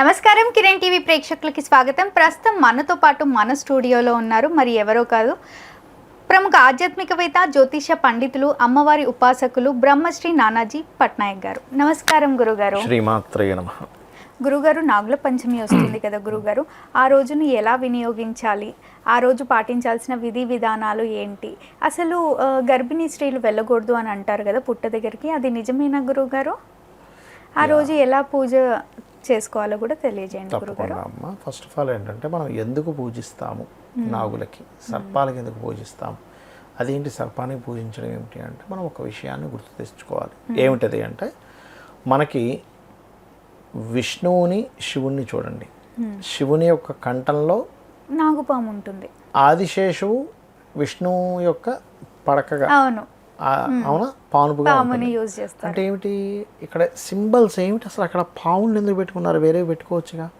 నమస్కారం కిరణ్ టీవీ ప్రేక్షకులకి స్వాగతం. ప్రస్తుతం మనతో పాటు మన స్టూడియోలో ఉన్నారు మరి ఎవరో కాదు ప్రముఖ ఆధ్యాత్మికవేత్త జ్యోతిష పండితులు అమ్మవారి ఉపాసకులు బ్రహ్మశ్రీ నానాజీ పట్నాయక్ గారు. నమస్కారం గురుగారు. గురుగారు నాగుల పంచమి వస్తుంది కదా గురుగారు. ఆ రోజును ఎలా వినియోగించాలి? ఆ రోజు పాటించాల్సిన విధి విధానాలు ఏంటి? అసలు గర్భిణీ స్త్రీలు వెళ్ళకూడదు అని అంటారు కదా పుట్ట దగ్గరికి. అది నిజమేనా గురుగారు? ఆ రోజు ఎలా పూజ చేసుకోవాలో కూడా తెలియజేయండి తప్పకుండా అమ్మ. ఫస్ట్ ఆఫ్ ఆల్ ఏంటంటే మనం ఎందుకు పూజిస్తాము నాగులకి? సర్పాలకి ఎందుకు పూజిస్తాము? అదేంటి సర్పానికి పూజించడం ఏమిటి అంటే మనం ఒక విషయాన్ని గుర్తు తెచ్చుకోవాలి. ఏమిటది అంటే మనకి విష్ణువుని శివుణ్ణి చూడండి. శివుని యొక్క కంఠంలో నాగుపాము ఉంటుంది. ఆదిశేషువు విష్ణువు యొక్క పడకగా అవును. అవునా? పానుపుగా. పాముని యూజ్ చేస్తారు. అంటే ఏమిటి? ఇక్కడ సింబల్స్ ఏమిటి? అసలు అక్కడ పావులు ఎందుకు పెట్టుకున్నారు? వేరే పెట్టుకోవచ్చుగా.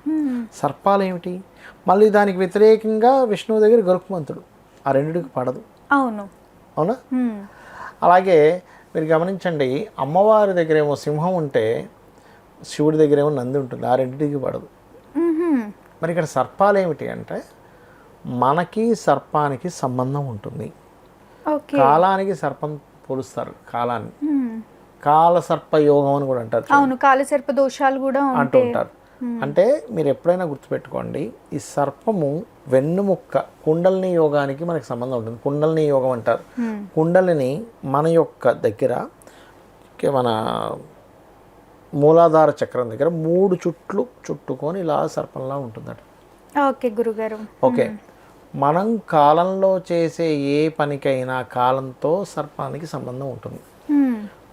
సర్పాలు ఏమిటి? మళ్ళీ దానికి వ్యతిరేకంగా విష్ణువు దగ్గర గరుకుమంతుడు. ఆ రెండిటికి పడదు. అవును. అవునా. అలాగే మీరు గమనించండి అమ్మవారి దగ్గర ఏమో సింహం ఉంటే శివుడి దగ్గర ఏమో నంది ఉంటుంది. ఆ రెండింటికి పడదు. మరి ఇక్కడ సర్పాలు ఏమిటి అంటే మనకి సర్పానికి సంబంధం ఉంటుంది. కాలానికి సర్పం పోలుస్తారు కాలాన్ని. కాల సర్ప యోగం అని కూడా అంటారు అవును కాలసర్ప దోషాలు కూడా అంటూ ఉంటారు. అంటే మీరు ఎప్పుడైనా గుర్తుపెట్టుకోండి ఈ సర్పము వెన్నుముక్క కుండలిని యోగానికి మనకి సంబంధం ఉంటుంది. కుండలిని యోగం అంటారు. కుండలిని మన యొక్క దగ్గర మన మూలాధార చక్రం దగ్గర మూడు చుట్లు చుట్టుకొని ఇలా సర్పంలా ఉంటుందట. ఓకే గురుగారు. ఓకే. మనం కాలంలో చేసే ఏ పనికైనా కాలంతో సర్పానికి సంబంధం ఉంటుంది.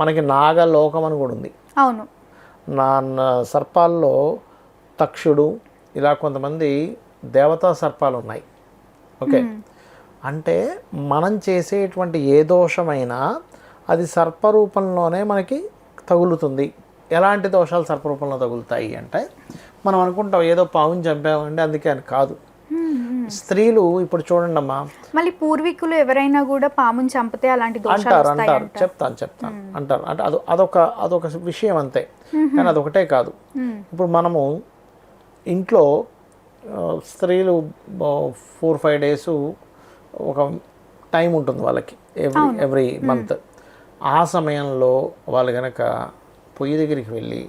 మనకి నాగలోకం అని కూడా ఉంది. అవును. నా నా సర్పాల్లో తక్షుడు ఇలా కొంతమంది దేవతా సర్పాలు ఉన్నాయి. ఓకే. అంటే మనం చేసేటువంటి ఏ దోషమైనా అది సర్పరూపంలోనే మనకి తగులుతుంది. ఎలాంటి దోషాలు సర్పరూపంలో తగులుతాయి అంటే మనం అనుకుంటాం ఏదో పావుని చంపామంటే అందుకే అని కాదు. స్త్రీలు ఇప్పుడు చూడండి అమ్మా మళ్ళీ పూర్వీకులు ఎవరైనా కూడా పాముని చంపితే అలాంటి అంటారు అంటారు. చెప్తాను చెప్తాను. అంటారు. అంటే అది అదొక అదొక విషయం అంతే. కానీ అదొకటే కాదు. ఇప్పుడు మనము ఇంట్లో స్త్రీలు ఫోర్ ఫైవ్ డేస్ ఒక టైం ఉంటుంది వాళ్ళకి. Every every month. ఆ సమయంలో వాళ్ళు కనుక పొయ్యి దగ్గరికి వెళ్ళి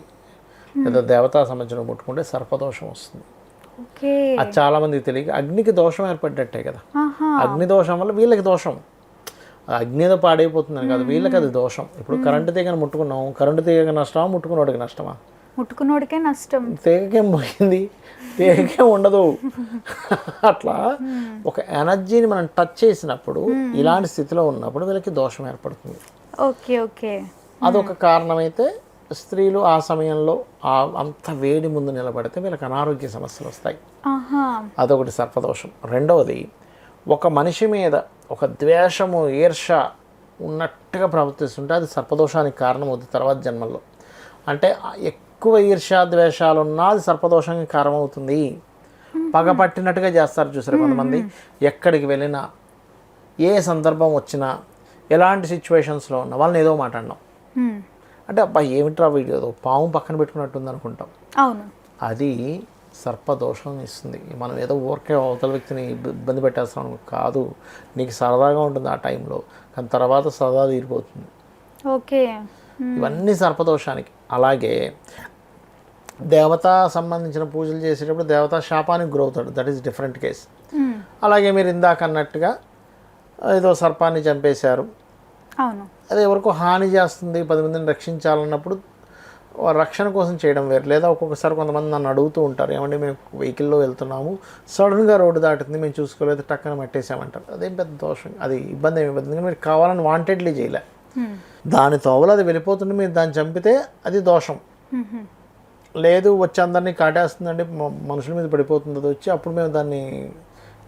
లేదా దేవతా సంబంధించిన ముట్టుకుంటే సర్పదోషం వస్తుంది. అది చాలా మందికి తెలియక అగ్నికి దోషం ఏర్పడ్డట్టే కదా. అగ్ని దోషం వల్ల వీళ్ళకి దోషం. అగ్ని ఏదో పాడైపోతుందని కాదు వీళ్ళకి అది దోషం. ఇప్పుడు కరెంటు తీగని ముట్టుకున్నాం కరెంటు తీగ నష్టమా ముట్టుకున్నోడికి నష్టమా? ముట్టుకున్నోడికే నష్టం. తీగకేం పోయింది? తీగకేం ఉండదు. అట్లా ఒక ఎనర్జీని మనం టచ్ చేసినప్పుడు ఇలాంటి స్థితిలో ఉన్నప్పుడు వీళ్ళకి దోషం ఏర్పడుతుంది. Okay okay. అదొక కారణమైతే స్త్రీలు ఆ సమయంలో ఆ అంత వేడి ముందు నిలబడితే వీళ్ళకి అనారోగ్య సమస్యలు వస్తాయి. అదొకటి సర్పదోషం. రెండవది ఒక మనిషి మీద ఒక ద్వేషము ఈర్ష ఉన్నట్టుగా ప్రవర్తిస్తుంటే అది సర్పదోషానికి కారణం అవుతుంది తర్వాత జన్మల్లో. అంటే ఎక్కువ ఈర్ష ద్వేషాలు ఉన్నా అది సర్పదోషానికి కారణమవుతుంది. పగ పట్టినట్టుగా చేస్తారు చూసారు కొంతమంది. ఎక్కడికి వెళ్ళినా ఏ సందర్భం వచ్చినా ఎలాంటి సిచ్యువేషన్స్లో ఉన్నా వాళ్ళని ఏదో మాట్లాడినాం. అంటే అబ్బా ఏమిట్రా వీడియో పాము పక్కన పెట్టుకున్నట్టుంది అనుకుంటాం. అవును. అది సర్పదోషం ఇస్తుంది. మనం ఏదో ఊరికే అవతల వ్యక్తిని ఇబ్బ- ఇబ్బంది పెట్టేస్తాం. కాదు నీకు సరదాగా ఉంటుంది ఆ టైంలో. కానీ తర్వాత సరదా తీరిపోతుంది. ఓకే. ఇవన్నీ సర్పదోషానికి. అలాగే దేవతా సంబంధించిన పూజలు చేసేటప్పుడు దేవతా శాపానికి గురవుతాడు. That is different case. అలాగే మీరు ఇందాక అన్నట్టుగా ఏదో సర్పాన్ని చంపేశారు. అవును. అది ఎవరికో హాని చేస్తుంది పది మందిని రక్షించాలన్నప్పుడు రక్షణ కోసం చేయడం వేరు. లేదా ఒక్కొక్కసారి కొంతమంది నన్ను అడుగుతూ ఉంటారు ఏమంటే మేము వెహికల్లో వెళ్తున్నాము సడన్గా రోడ్డు దాటుతుంది మేము చూసుకోలేదు టక్కన మట్టేసామంటారు అదేం పెద్ద దోషం అది ఇబ్బంది ఏమి ఇబ్బంది. మీరు కావాలని వాంటెడ్లీ చేయలే. దాని తోవలు అది వెళ్ళిపోతుంటే మీరు దాన్ని చంపితే అది దోషం. లేదు వచ్చి అందరినీ కాటేస్తుందండి మనుషుల మీద పడిపోతుంది అది వచ్చి అప్పుడు మేము దాన్ని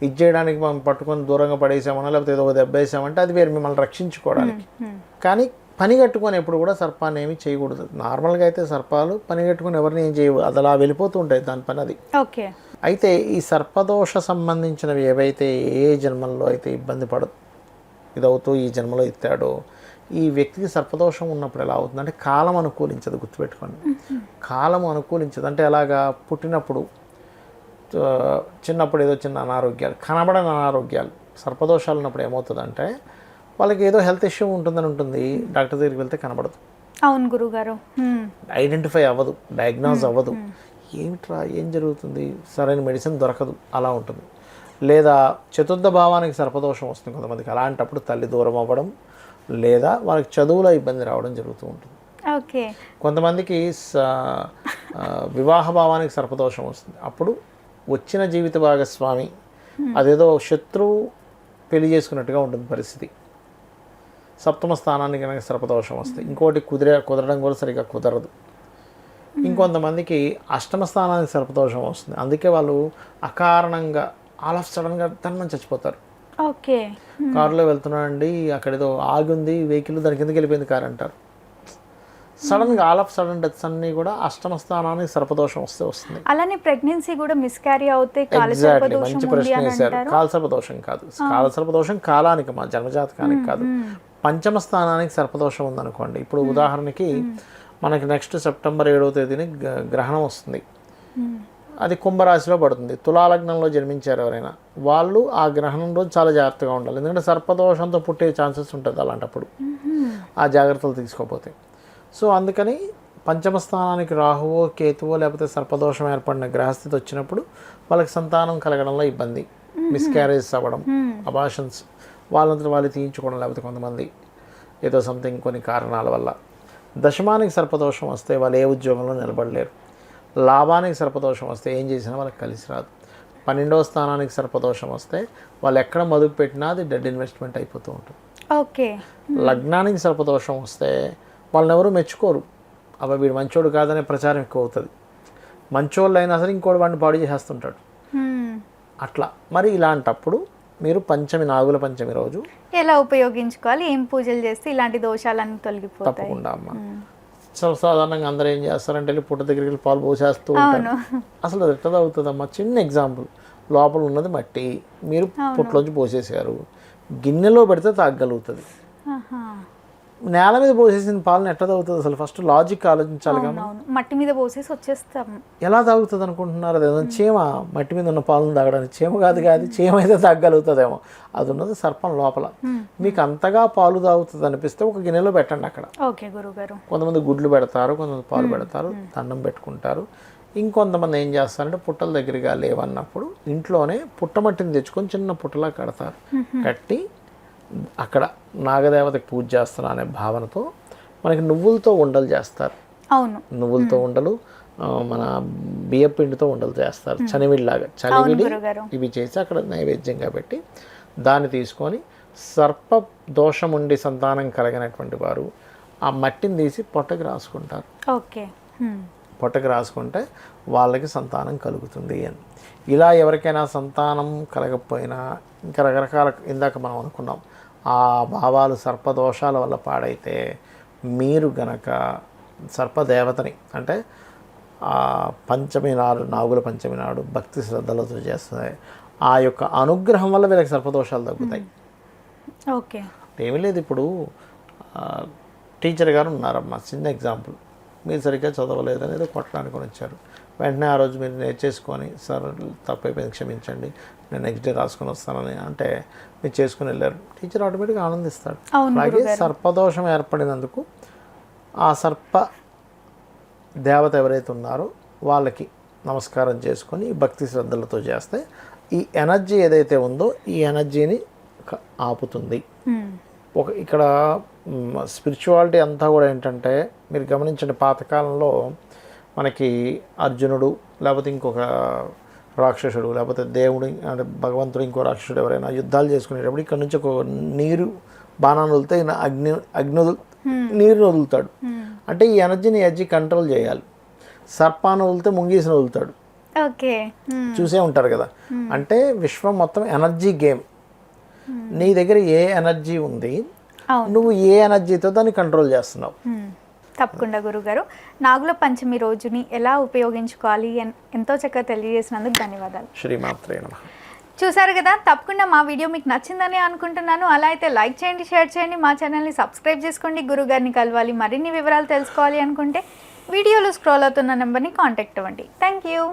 ఇది చేయడానికి మనం పట్టుకొని దూరంగా పడేసామన్నా లేకపోతే ఏదో ఒక దెబ్బ వేసామంటే అది వేరు మిమ్మల్ని రక్షించుకోవడానికి. కానీ పని కట్టుకొని ఎప్పుడు కూడా సర్పాన్ని ఏమీ చేయకూడదు. నార్మల్గా అయితే సర్పాలు పని కట్టుకొని ఎవరిని ఏం చేయవు. అది అలా వెళ్ళిపోతూ ఉంటాయి దాని పని అది. ఓకే. అయితే ఈ సర్పదోష సంబంధించినవి ఏవైతే ఏ జన్మల్లో అయితే ఇబ్బంది పడదు ఇదవుతూ ఈ జన్మలో ఎత్తాడో ఈ వ్యక్తికి సర్పదోషం ఉన్నప్పుడు ఎలా అవుతుందంటే కాలం అనుకూలించదు గుర్తుపెట్టుకోండి. కాలం అనుకూలించదు. అంటే ఎలాగా పుట్టినప్పుడు చిన్నప్పుడు ఏదో చిన్న అనారోగ్యాలు కనబడని అనారోగ్యాలు సర్పదోషాలు ఉన్నప్పుడు ఏమవుతుందంటే వాళ్ళకి ఏదో హెల్త్ ఇష్యూ ఉంటుందని ఉంటుంది. డాక్టర్ దగ్గరికి వెళ్తే కనబడదు. అవును గురుగారు. ఐడెంటిఫై అవ్వదు డయాగ్నోజ్ అవ్వదు. ఏమిట్రా ఏం జరుగుతుంది? సరైన మెడిసిన్ దొరకదు. అలా ఉంటుంది. లేదా చతుర్థ భావానికి సర్పదోషం వస్తుంది కొంతమందికి. అలాంటప్పుడు తల్లి దూరం అవ్వడం లేదా వాళ్ళకి చదువులో ఇబ్బంది రావడం జరుగుతూ ఉంటుంది. ఓకే. కొంతమందికి వివాహ భావానికి సర్పదోషం వస్తుంది. అప్పుడు వచ్చిన జీవిత భాగస్వామి. అదేదో శత్రువు పెళ్ళి చేసుకున్నట్టుగా ఉంటుంది పరిస్థితి. సప్తమ స్థానానికి కనుక సర్పదోషం వస్తుంది ఇంకోటి కుదిరే కుదరడం కూడా సరిగ్గా కుదరదు. ఇంకొంతమందికి అష్టమ స్థానానికి సర్పదోషం వస్తుంది. అందుకే వాళ్ళు అకారణంగా ఆల్ ఆఫ్ సడన్గా తన్మని చచ్చిపోతారు. ఓకే. కారులో వెళ్తున్నానండి అక్కడ ఏదో ఆగి ఉంది వెహికల్ దాని కిందకి వెళ్ళిపోయింది కారు అంటారు సడన్గా ఆల్ ఆఫ్ సడన్ డెత్స్ అన్నీ కూడా అష్టమ స్థానానికి సర్పదోషం వస్తే వస్తుంది. అలానే ప్రెగ్నెన్సీ కూడా మిస్క్యారీ అవుతే ఎగ్జాక్ట్లీ మంచి ప్రశ్న వేశారు. అంటారు కాలసర్ప దోషం కాదు. కాలసర్ప దోషం కాలానికి మా జన్మజాతకానికి కాదు. పంచమ స్థానానికి సర్పదోషం ఉందనుకోండి. ఇప్పుడు ఉదాహరణకి మనకి నెక్స్ట్ సెప్టెంబర్ ఏడవ తేదీని గ్రహణం వస్తుంది. అది కుంభరాశిలో పడుతుంది. తులాలగ్నంలో జన్మించారు ఎవరైనా. వాళ్ళు ఆ గ్రహణం రోజు చాలా జాగ్రత్తగా ఉండాలి. ఎందుకంటే సర్పదోషంతో పుట్టే ఛాన్సెస్ ఉంటుంది అలాంటప్పుడు. ఆ జాగ్రత్తలు తీసుకోకపోతే సో అందుకని పంచమ స్థానానికి రాహువో కేతువో లేకపోతే సర్పదోషం ఏర్పడిన గ్రహస్థితి వచ్చినప్పుడు వాళ్ళకి సంతానం కలగడంలో ఇబ్బంది. మిస్క్యారేజ్ అవ్వడం అబాషన్స్ వాళ్ళంతా వాళ్ళు తీయించుకోవడం లేకపోతే కొంతమంది ఏదో సంథింగ్ కొన్ని కారణాల వల్ల. దశమానికి సర్పదోషం వస్తే వాళ్ళు ఏ ఉద్యోగంలో నిలబడలేరు. లాభానికి సర్పదోషం వస్తే ఏం చేసినా వాళ్ళకి కలిసి రాదు. పన్నెండవ స్థానానికి సర్పదోషం వస్తే వాళ్ళు ఎక్కడ మదుపు పెట్టినా అది డెడ్ ఇన్వెస్ట్మెంట్ అయిపోతూ ఉంటుంది. ఓకే. లగ్నానికి సర్పదోషం వస్తే వాళ్ళని ఎవరు మెచ్చుకోరు. అబ్బాయి వీడు మంచోడు కాదనే ప్రచారం ఎక్కువ అవుతుంది మంచోళ్ళు అయినా సరే ఇంకోటి వాడిని పాడు చేసేస్తుంటాడు. అట్లా. మరి ఇలాంటప్పుడు మీరు పంచమి నాగుల పంచమి రోజు ఎలా ఉపయోగించుకోవాలి? ఏం పూజలు చేస్తే ఇలాంటి దోషాలన్నీ తొలగిపోతాయి? తప్పకుండా అమ్మ. సర్వసాధారణంగా అందరూ ఏం చేస్తారంటే వెళ్ళి పుట్ట దగ్గరికి వెళ్ళి పాలు పోసేస్తూ ఉంటారు. అసలు అది ఎట్లా అవుతుందమ్మా చిన్న ఎగ్జాంపుల్. లోపల ఉన్నది మట్టి. మీరు పుట్టలోంచి పోసేసారు గిన్నెలో పెడితే తాగగలుగుతుంది. ఆహా. నేల మీద పోసేసిన పాలను ఎట్లా తాగుతుంది అసలు? ఫస్ట్ లాజిక్ ఆలోచించాలి అవును మట్టి మీద పోసేసి వచ్చేస్తాం ఎలా తాగుతుంది అనుకుంటున్నారు? అది ఏదైనా చీమ? మట్టి మీద ఉన్న పాలను తాగడానికి చీమ కాదు కాదు చీమ అయితే తాగలుగుతుందేమో. అది ఉన్నది సర్పం లోపల. మీకు అంతగా పాలు తాగుతుంది అనిపిస్తే ఒక గిన్నెలో పెట్టండి అక్కడ. ఓకే గురుగారు. కొంతమంది గుడ్లు పెడతారు కొంతమంది పాలు పెడతారు దండం పెట్టుకుంటారు. ఇంకొంతమంది ఏం చేస్తారంటే పుట్టల దగ్గరగా లేవన్నప్పుడు ఇంట్లోనే పుట్టమట్టిని తెచ్చుకొని చిన్న పుట్టలా కడతారు. కట్టి అక్కడ నాగదేవతకి పూజ చేస్తున్నా అనే భావనతో మనకి నువ్వులతో ఉండలు చేస్తారు. అవును. నువ్వులతో ఉండలు మన బియ్య పిండితో ఉండలు చేస్తారు. చనివిడిలాగా. చనివిడి ఇవి చేసి అక్కడ నైవేద్యంగా పెట్టి దాన్ని తీసుకొని సర్ప దోషం ఉండి సంతానం కలిగినటువంటి వారు ఆ మట్టిని తీసి పొట్టకి రాసుకుంటారు. ఓకే. పొట్టకి రాసుకుంటే వాళ్ళకి సంతానం కలుగుతుంది అని. ఇలా ఎవరికైనా సంతానం కలగకపోయినా ఇంకా రకరకాల ఇందాక మనం అనుకున్నాం ఆ భావాలు సర్పదోషాల వల్ల పాడైతే మీరు గనక సర్పదేవతని అంటే ఆ పంచమి నాడు నాగుల పంచమి నాడు భక్తి శ్రద్ధలతో చేస్తుంది ఆ యొక్క అనుగ్రహం వల్ల వీళ్ళకి సర్పదోషాలు తగ్గుతాయి. ఓకే. ఏమీ లేదు ఇప్పుడు టీచర్ గారు ఉన్నారమ్మా చిన్న ఎగ్జాంపుల్. మీరు సరిగ్గా చదవలేదు అనేది కొట్టడానికి వచ్చారు. వెంటనే ఆ రోజు మీరు నేర్చేసుకొని సార్ తప్పైపోయింది క్షమించండి నేను నెక్స్ట్ డే రాసుకొని వస్తానని అంటే మీరు చేసుకుని వెళ్ళారు. టీచర్ ఆటోమేటిక్గా ఆనందిస్తాడు. అలాగే సర్పదోషం ఏర్పడినందుకు ఆ సర్ప దేవత ఎవరైతే ఉన్నారో వాళ్ళకి నమస్కారం చేసుకొని ఈ భక్తి శ్రద్ధలతో చేస్తే ఈ ఎనర్జీ ఏదైతే ఉందో ఈ ఎనర్జీని ఆపుతుంది. ఒక ఇక్కడ స్పిరిచువాలిటీ అంతా కూడా ఏంటంటే మీరు గమనించండి పాతకాలంలో మనకి అర్జునుడు లేకపోతే ఇంకొక రాక్షసుడు లేకపోతే దేవుడు అంటే భగవంతుడు ఇంకో రాక్షసుడు ఎవరైనా యుద్ధాలు చేసుకునేటప్పుడు ఇక్కడ నుంచి ఒక నీరు బాణాన్ని వదిలితే ఈయన అగ్ని అగ్ని వదులు నీరుని వదులుతాడు. అంటే ఈ ఎనర్జీని ఎనర్జీ కంట్రోల్ చేయాలి. సర్పాన్ని వదిలితే ముంగీసిన వదులుతాడు. ఓకే. చూసే ఉంటారు కదా. అంటే విశ్వం మొత్తం ఎనర్జీ గేమ్. నీ దగ్గర ఏ ఎనర్జీ ఉంది? నువ్వు ఏ ఎనర్జీతో దాన్ని కంట్రోల్ చేస్తున్నావు. తప్పకుండా గురుగారు. నాగుల పంచమి రోజుని ఎలా ఉపయోగించుకోవాలి ఎంతో చక్కగా తెలియజేసినందుకు ధన్యవాదాలు. శ్రీమాత్రే నమ. చూసారు కదా తప్పకుండా మా వీడియో మీకు నచ్చిందని అనుకుంటున్నాను. అలా అయితే లైక్ చేయండి షేర్ చేయండి మా ఛానల్ని సబ్స్క్రైబ్ చేసుకోండి. గురుగారిని కలవాలి మరిన్ని వివరాలు తెలుసుకోవాలి అనుకుంటే వీడియోలో స్క్రోల్ అవుతున్న నెంబర్ని కాంటాక్ట్ అవ్వండి. Thank you.